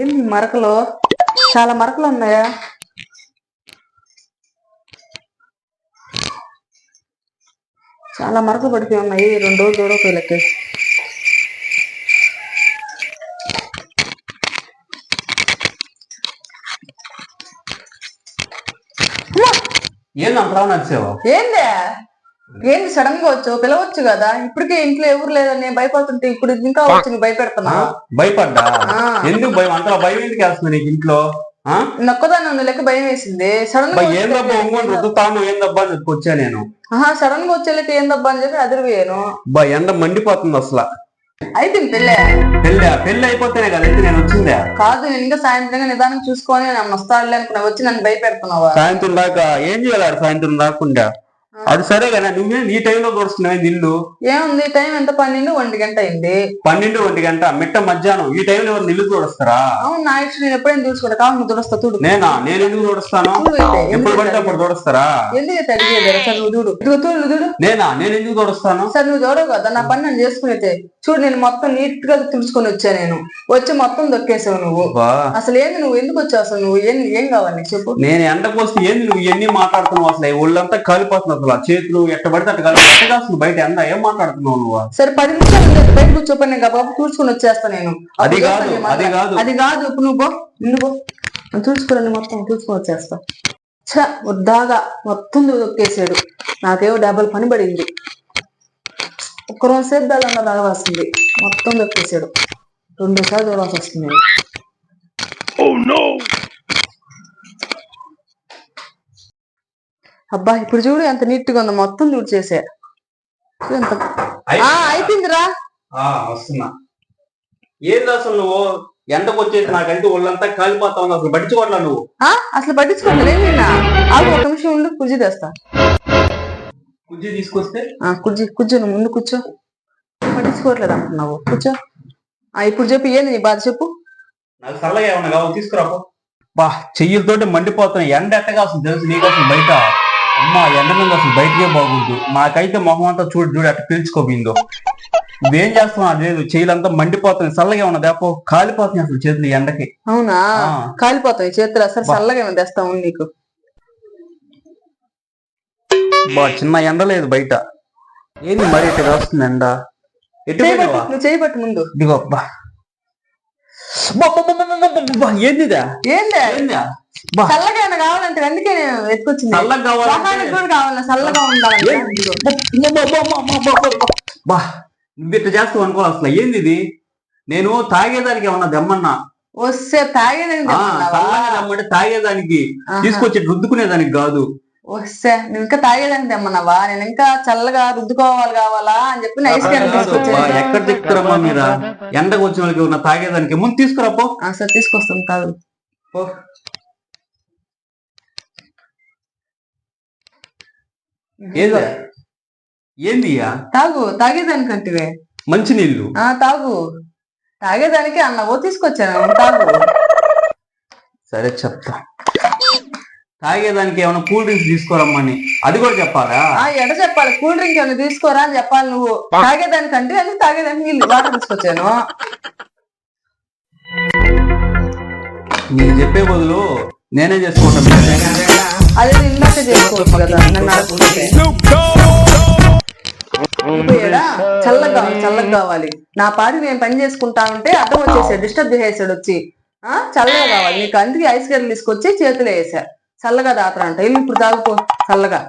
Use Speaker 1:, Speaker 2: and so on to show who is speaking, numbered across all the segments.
Speaker 1: ఏంది మరకలు? చాలా మరకలు ఉన్నాయా? చాలా మరకలు పడిపోయి ఉన్నాయి. రెండు రోజులు దూడపోయిలకి
Speaker 2: ఏంది అంతలా నచ్చావు
Speaker 1: ఏందే? ఏంది సడన్గా వచ్చావు? పిలవచ్చు కదా? ఇప్పటికే ఇంట్లో ఎవరు లేదని భయపడుతుంటే ఇప్పుడు ఇంకా వచ్చి నువ్వు భయపెడుతున్నావు?
Speaker 2: భయపడ్డా. ఎందుకు భయం? అంతలా భయం ఎందుకు వేస్తుంది నీకు ఇంట్లో?
Speaker 1: నొక్కదాన్ని ఉన్న లెక్క భయం వేసింది. సడన్గా
Speaker 2: ఏందబ్బా ఒంగోని రుద్దుతాను ఏందబ్బా అని వచ్చా నేను?
Speaker 1: ఆహా సడన్గా వచ్చే లెక్క ఏందబ్బా అని చెప్పి అదిరిపోయాను.
Speaker 2: బా ఎండ మండిపోతుంది అసలు.
Speaker 1: అయిపోయింది పెళ్ళే.
Speaker 2: పెళ్ళి? పెళ్ళి అయిపోతేనే కదా అయితే నేను వచ్చిందే?
Speaker 1: కాదు నేను ఇంకా సాయంత్రంగా నిదానం చూసుకొని నన్ను వస్తాడులే అనుకున్నా. వచ్చి నన్ను భయపెడుతున్నావా?
Speaker 2: సాయంత్రం దాకా ఏం చేయాలి సాయంత్రం రాకుండా అది సరే కదా నువ్వే నీ టైంలో దొరుకుతున్నావు ఇల్లు
Speaker 1: ఏముంది టైం ఎంత? పన్నెండు ఒంటి గంట అయింది.
Speaker 2: పన్నెండు ఒంటి గంట మిట్ట మధ్యాహ్నం. ఈ టైంలో ఎవరు నిల్లు చూడొస్తారా
Speaker 1: అవును నా ఇష్టం నేను ఎప్పుడైనా చూసుకుంటా కావాలి నువ్వు తుడస్తా చూడు
Speaker 2: నేనా? నేను ఎందుకు చూడొస్తాను ఎప్పుడు పడితే అప్పుడు చూడొస్తారా
Speaker 1: ఎందుకు తడిగేది సార్ నువ్వు చూడు. ఇదిగో చూడు చూడు.
Speaker 2: నేనా? నేను ఎందుకు చూడొస్తాను
Speaker 1: సార్ నువ్వు చూడవు కదా నా పని నేను చేసుకునేతే చూడు నేను మొత్తం నీట్గా తుడుచుకొని వచ్చా నేను. వచ్చి మొత్తం దొక్కేసావు నువ్వు. అసలు ఏంది నువ్వు? ఎందుకు వచ్చావు అసలు నువ్వు? ఏం ఏం కావాలి? చెప్పు.
Speaker 2: నేను ఎండకు వస్తే ఏంది నువ్వు? ఎన్ని మాట్లాడుతున్నావు అసలు. ఒళ్ళంతా కాలిపోతుంది అసలు ఆ చేతులు ఎట్ట పడితే అట్ట అసలు బయట ఎండ ఏం మాట్లాడుతున్నావు నువ్వు?
Speaker 1: సరే పది నిమిషాలు బయట కూర్చోపడి గబాబు చూసుకొని వచ్చేస్తా నేను.
Speaker 2: అది కాదు, అది. కాదు.
Speaker 1: అది కాదు ఇప్పుడు నువ్వు పో ముందు పో. నేను చూసుకోరండి మొత్తం చూసుకొని వచ్చేస్తా. ఛ వద్దాగా మొత్తం దొక్కేసాడు నాకేమో డబ్బులు పని పడింది. ఒక్క రోజు సేపు బెల్లం తాగవలసింది మొత్తం దొక్కేసాడు రెండు సార్లు చూడాల్సి వస్తుంది. అబ్బా ఇప్పుడు చూడు ఎంత నీట్గా ఉందో మొత్తం చూడు చేసే. అయిపోయిందిరా.
Speaker 2: వస్తున్నా. ఏంది అసలు నువ్వు? ఎండకు వచ్చేసి నాకంటే ఒళ్ళంతా కాలిపోతా ఉంది అసలు. పట్టించుకోవట్లా నువ్వు?
Speaker 1: అసలు ఏం నిన్న ఆగు ఒక నిమిషం ఉండు కుర్జీ తెస్తా.
Speaker 2: కుజ్జి తీసుకొస్తే?
Speaker 1: కుర్జీ కూర్చో నువ్వు ముందు కూర్చో. పట్టించుకోవట్లేదు అంటున్నావు. కూర్చో. ఆ ఇప్పుడు చెప్పు ఏంది నీ బాధ చెప్పు.
Speaker 2: నాకు చల్లగా ఏమన్నా కావాలి? తీసుకురాపో. బా చెయ్యిలతోటి మండిపోతున్నాయి. ఎండ ఎట్టగా అసలు తెలుసు నీకు అసలు బయట. అమ్మా ఎండ మీద అసలు బయటకే బాగుండు నాకైతే మొహం అంతా చూడు చూడు అట్ట పీల్చుకోబోయిందో నువ్వేం చేస్తున్నావు లేదు చెయ్యిలంతా మండిపోతున్నాయి చల్లగా ఉన్నది అప్పో కాలిపోతున్నాయి అసలు చేతులు ఈ ఎండకి
Speaker 1: అవునా. కాలిపోతాయి చేతులు అసలు. చల్లగా ఏమైనా తెస్తా ఉంది నీకు
Speaker 2: బా చిన్న ఎండ లేదు బయట ఏంది మరి ఇట్లా వస్తుంది ఎండ ఎటు
Speaker 1: చేయబట్టు
Speaker 2: పోయినావా?
Speaker 1: నువ్వు చేయబట్టు ముందు
Speaker 2: ఇదిగో బా బా, బా, బా, బా, బా, బా, బా, ఏందిదా
Speaker 1: ఏందే
Speaker 2: ఏందా
Speaker 1: చల్లగా కావాలంటే అందుకే నేను ఎత్తుకొచ్చింది
Speaker 2: చల్లగా
Speaker 1: కూడా కావాలా.
Speaker 2: బా నువ్వు ఇట్లా చేస్తావు అనుకో అసలు. ఏంది ఇది? నేను తాగేదానికి ఏమన్నా దమ్మన్నా?
Speaker 1: వస్తే తాగేదని
Speaker 2: ఆ, చల్లగా దమ్మంటే తాగేదానికి తీసుకొచ్చి రుద్దుకునేదానికి కాదు.
Speaker 1: వస్తే నువ్వు ఇంకా తాగేదని తెమ్మన్నావా నేను ఇంకా చల్లగా రుద్దుకోవాలి కావాలా అని చెప్పి ఐస్ క్రీమ్ తీసుకొచ్చాను
Speaker 2: ఎక్కడ తెక్కుతారమ్మా మీరా? ఎండకు వచ్చిన వాళ్ళకి ఏమన్నా తాగేదానికి? ముందు తీసుకురాపో.
Speaker 1: సరే తీసుకొస్తాను కాదు
Speaker 2: ఏంది ఏంది?
Speaker 1: తాగు తాగేదానికంటివే
Speaker 2: మంచి నీళ్ళు
Speaker 1: ఆ తాగు. తాగేదానికి అన్నవో తీసుకొచ్చాను తాగు.
Speaker 2: సరే చెప్తా. తాగేదానికి ఏమైనా కూల్ డ్రింక్స్ తీసుకోరమ్మని అది కూడా చెప్పాలా?
Speaker 1: ఆ ఎడ చెప్పాలి? కూల్ డ్రింక్ ఏమైనా తీసుకోరా అని చెప్పాలి నువ్వు. తాగేదానికంటే అది తాగేదానికి నీళ్ళు వాటర్ తీసుకొచ్చాను?
Speaker 2: నీకు చెప్పే బదులు నేనే చేసుకుంటాను
Speaker 1: అదే ఇందాక చేసుకోవచ్చు కదా నన్ను అడగకుంటే. చల్లగా కావాలి చల్లగా కావాలి. నా పాటి నేను పని చేసుకుంటా ఉంటే అర్థం వచ్చేసాడు డిస్టర్బ్ చేసేసాడు వచ్చి. ఆ? చల్లగా కావాలి. నీకు అందుకే ఐస్ క్రీమ్ తీసుకొచ్చి చేతిలో వేసా. చల్లగా తాతరంట ఇల్లు ఇప్పుడు తాగుపో చల్లగా.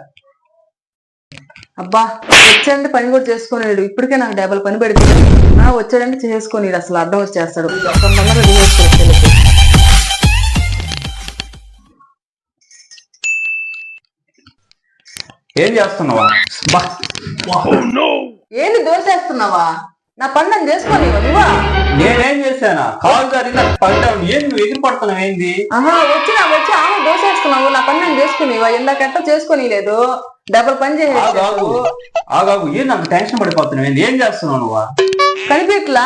Speaker 1: అబ్బా వచ్చాడంటే పని కూడా చేసుకునేడు. ఇప్పటికే నాకు డబ్బులు పని పెడితే ఆ వచ్చాడంటే చేసుకొని అసలు అర్థం వచ్చేస్తాడు. తొందరగా
Speaker 2: ఏం చేస్తున్నావా? బా.
Speaker 1: ఏంది దోసేస్తున్నావా? నా నేను చేసుకొని నువ్వా?
Speaker 2: నేనేం చేశానా? కాల్ జరిగిన పడ్డాను ఏం నువ్వు ఎదురు పడుతున్నావు ఏంది?
Speaker 1: ఆహా వచ్చి నా వచ్చి ఆమె దోసేస్తున్నావు. నా పని నేను చేసుకుని ఇందాకట్ట చేసుకొని లేదు డబల్ పని చేసేసావు.
Speaker 2: ఆగాగు. ఏం నాకు టెన్షన్ పడిపోతున్నావు ఏంది? ఏం చేస్తున్నావు నువ్వు?
Speaker 1: కనిపించలా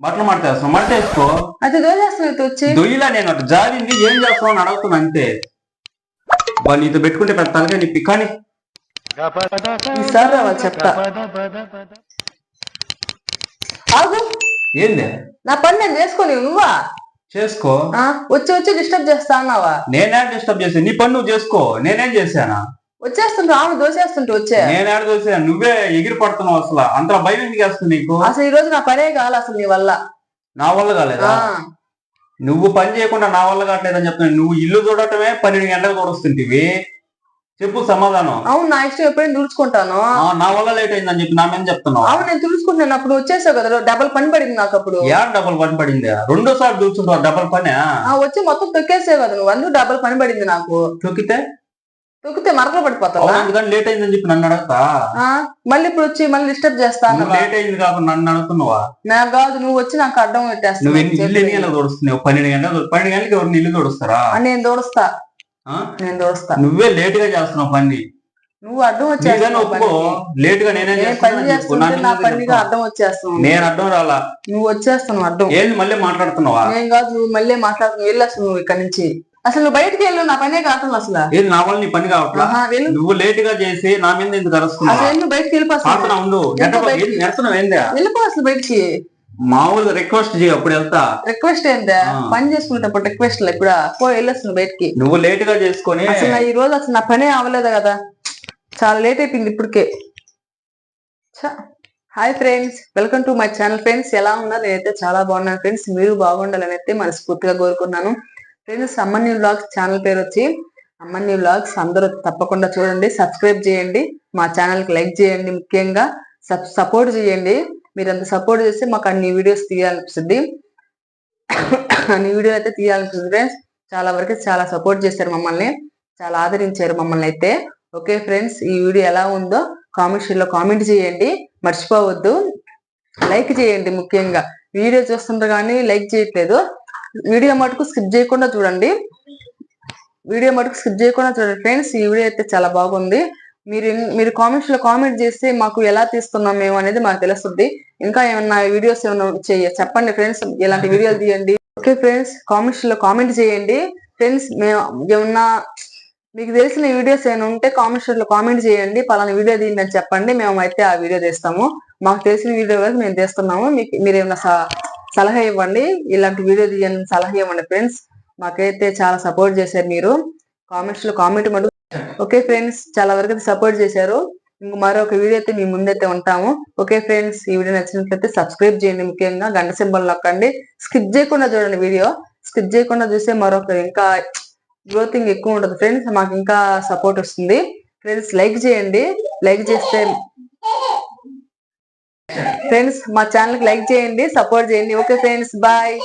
Speaker 2: బట్టలు మడతేస్తున్నావు మడతేసుకో.
Speaker 1: అది దోసేస్తున్నావు వచ్చి
Speaker 2: దొయ్యిలా నేను అటు జారింది. ఏం చేస్తున్నావు అని అడుగుతున్నా అంతే. బా నీతో పెట్టుకుంటే పెద్ద తలగా నిప్పి. కానీ
Speaker 1: ఈసారి చెప్తా ఆగు.
Speaker 2: ఏంది?
Speaker 1: నా పని నేను చేసుకొని నువ్వా?
Speaker 2: చేసుకో.
Speaker 1: వచ్చి వచ్చి డిస్టర్బ్ చేస్తా అన్నావా?
Speaker 2: నేనే డిస్టర్బ్ చేసి నీ పని నువ్వు చేసుకో. నేనేం చేశానా?
Speaker 1: వచ్చేస్తుంటే ఆమె దోసేస్తుంటే వచ్చే.
Speaker 2: నేనే చూసాను నువ్వే ఎగిరి పడుతున్నావు అసలు. అంత భయం ఎందుకు వేస్తుంది నీకు?
Speaker 1: అసలు ఈ రోజు నా పనే కావాలి అసలు నీ వల్ల.
Speaker 2: నా వల్ల కాలేదా? నువ్వు పని చేయకుండా నా వల్ల కావట్లేదని చెప్తున్నాను. నువ్వు ఇల్లు చూడటమే పన్నెండు గంటలు చూడొస్తుంటివి చెప్పు సమాధానం.
Speaker 1: అవును నా ఇష్టం ఎప్పుడైనా తుడుచుకుంటాను.
Speaker 2: నా వల్ల లేట్ అయిందని చెప్పి నా మీద చెప్తున్నావు.
Speaker 1: అవును నేను తుడుచుకుంటున్నాను. అప్పుడు వచ్చేసావు కదా డబల్ పని పడింది నాకు అప్పుడు.
Speaker 2: యాడ్ డబల్ పని పడింది? రెండో సార్లు చూస్తుంటావు డబల్ పని?
Speaker 1: ఆ వచ్చి మొత్తం తొక్కేసావు కదా నువ్వు అందుకు డబల్ పని పడింది నాకు.
Speaker 2: తొక్కితే?
Speaker 1: తొక్కితే మరకలు పడిపోతావా?
Speaker 2: లేట్ అయిందని చెప్పి నన్ను అడగతా.
Speaker 1: ఆ, మళ్ళీ ఇప్పుడు వచ్చి మళ్ళీ డిస్టర్బ్ చేస్తా
Speaker 2: నువ్వు
Speaker 1: అన్నావా?
Speaker 2: లేట్ అయింది కాబట్టి నన్ను అడుగుతున్నావా?
Speaker 1: నాకు కాదు నువ్వు వచ్చి నాకు అడ్డం
Speaker 2: నువ్వు ఎన్ని ఇల్లు ఎన్ని గంటలకు తోడుస్తున్నావు? పన్నెండు గంటలు పన్నెండు గంటలకి ఎవరిని ఇల్లు తోడుస్తారా?
Speaker 1: నేను దోడుస్తా
Speaker 2: ఆ?
Speaker 1: నేను దోడుస్తా
Speaker 2: నువ్వే లేట్గా చేస్తున్నావు పని.
Speaker 1: నువ్వు
Speaker 2: నీకని
Speaker 1: వచ్చేస్తావు
Speaker 2: లేట్గా నేనేం
Speaker 1: నేను పని
Speaker 2: చేస్తున్నానని చెప్పు. నా
Speaker 1: చేస్తుంటే
Speaker 2: మీద
Speaker 1: నా
Speaker 2: ఎందుకు
Speaker 1: పనిగా
Speaker 2: చెప్తావు?
Speaker 1: అడ్డం వచ్చేస్తావు
Speaker 2: నేను అడ్డం రాలా?
Speaker 1: నువ్వు వచ్చేస్తావు అడ్డం
Speaker 2: ఏంది మళ్ళీ మాట్లాడుతున్నావా?
Speaker 1: నేను కాదు నువ్వు మళ్ళీ మాట్లాడుతున్నావు. వెళ్ళు అసలు నువ్వు ఇక్కడ నుంచి. అసలు నువ్వు బయటికి వెళ్ళు నా పనే కావట్లేదు అసలు.
Speaker 2: ఏది నా వల్ల నీ పని కావట్లా?
Speaker 1: ఆహా, వెళ్ళు.
Speaker 2: నువ్వు లేట్గా చేసి నా మీద ఎందుకు అరుస్తున్నావా?
Speaker 1: బయటికి వెళ్ళిపో అసలు.
Speaker 2: పాడుతున్నా ఉండు.
Speaker 1: ఎందుకు బయటికి?
Speaker 2: నెడుతున్నావు ఏందా?
Speaker 1: వెళ్ళిపో అసలు బయటికి.
Speaker 2: మామూలుగా రిక్వెస్ట్ చేయి అప్పుడు వెళ్తా.
Speaker 1: రిక్వెస్ట్ ఏందా. పని చేసుకునేటప్పుడు రిక్వెస్ట్ ఇప్పుడు పో వెళ్ళొస్తుంది బయటికి.
Speaker 2: నువ్వు లేట్గా చేసుకొని
Speaker 1: అసలు ఈ రోజు అసలు నా పనే అవ్వలేదు కదా. చాలా లేట్ అయిపోయింది ఇప్పటికే. Hi friends welcome to my channel friends ఎలా ఉన్నారు? నేనైతే చాలా బాగున్నాను ఫ్రెండ్స్ మీరు బాగుండాలని అయితే మనస్ఫూర్తిగా కోరుకున్నాను ఫ్రెండ్స్ అమ్మన్ని వ్లాగ్స్ ఛానల్ పేరు వచ్చి అమ్మన్ని వ్లాగ్స్ అందరూ తప్పకుండా చూడండి సబ్స్క్రైబ్ చేయండి. మా ఛానల్కి లైక్ చేయండి ముఖ్యంగా. సపోర్ట్ చేయండి. మీరు అంత సపోర్ట్ చేస్తే మాకు అన్ని వీడియోస్ తీయాలనిపిస్తుంది. అన్ని వీడియోలు అయితే తీయాలనిపిస్తుంది ఫ్రెండ్స్ చాలా వరకు చాలా సపోర్ట్ చేశారు మమ్మల్ని. చాలా ఆదరించారు మమ్మల్ని అయితే. ఓకే ఫ్రెండ్స్ ఈ వీడియో ఎలా ఉందో కామెంట్లో కామెంట్ చేయండి. మర్చిపోవద్దు. లైక్ చేయండి ముఖ్యంగా. వీడియో చూస్తుంటారు కానీ లైక్ చేయట్లేదు. వీడియో మటుకు స్కిప్ చేయకుండా చూడండి. వీడియో మటుకు స్కిప్ చేయకుండా చూడండి ఫ్రెండ్స్ ఈ వీడియో అయితే చాలా బాగుంది. మీరు మీరు కామెంట్స్లో కామెంట్ చేస్తే మాకు ఎలా తీస్తున్నాం మేము అనేది మాకు తెలుస్తుంది. ఇంకా ఏమన్నా వీడియోస్ ఏమైనా చేయ చెప్పండి ఫ్రెండ్స్ ఇలాంటి వీడియోలు తీయండి. ఓకే ఫ్రెండ్స్ కామెంట్స్లో కామెంట్ చేయండి. ఫ్రెండ్స్ మేము ఏమన్నా మీకు తెలిసిన వీడియోస్ ఏమైనా ఉంటే కామెంట్స్లో కామెంట్ చేయండి. పలానా వీడియో తీయండి అని చెప్పండి. మేము అయితే ఆ వీడియో తీస్తాము. మాకు తెలిసిన వీడియో వరకు మేము తీస్తున్నాము. మీకు మీరు ఏమైనా స- సలహా ఇవ్వండి. ఇలాంటి వీడియో తీయండి సలహా ఇవ్వండి ఫ్రెండ్స్ మాకైతే చాలా సపోర్ట్ చేశారు మీరు. కామెంట్స్లో కామెంట్ మటు ఓకే ఫ్రెండ్స్ చాలా వరకు సపోర్ట్ చేశారు. ఇంక మరొక వీడియో అయితే మీ ముందైతే ఉంటాము. ఓకే ఫ్రెండ్స్ ఈ వీడియో నచ్చినట్లయితే సబ్స్క్రైబ్ చేయండి ముఖ్యంగా గంట సింబల్ నొక్కండి. స్కిప్ చేయకుండా చూడండి వీడియో. స్కిప్ చేయకుండా చూస్తే మరొక ఇంకా గ్రోతింగ్ ఎక్కువ ఉంటుంది ఫ్రెండ్స్ మాకు ఇంకా సపోర్ట్ వస్తుంది. ఫ్రెండ్స్ లైక్ చేయండి. లైక్ చేస్తే ఫ్రెండ్స్ మా ఛానల్కి లైక్ చేయండి సపోర్ట్ చేయండి. Okay friends bye.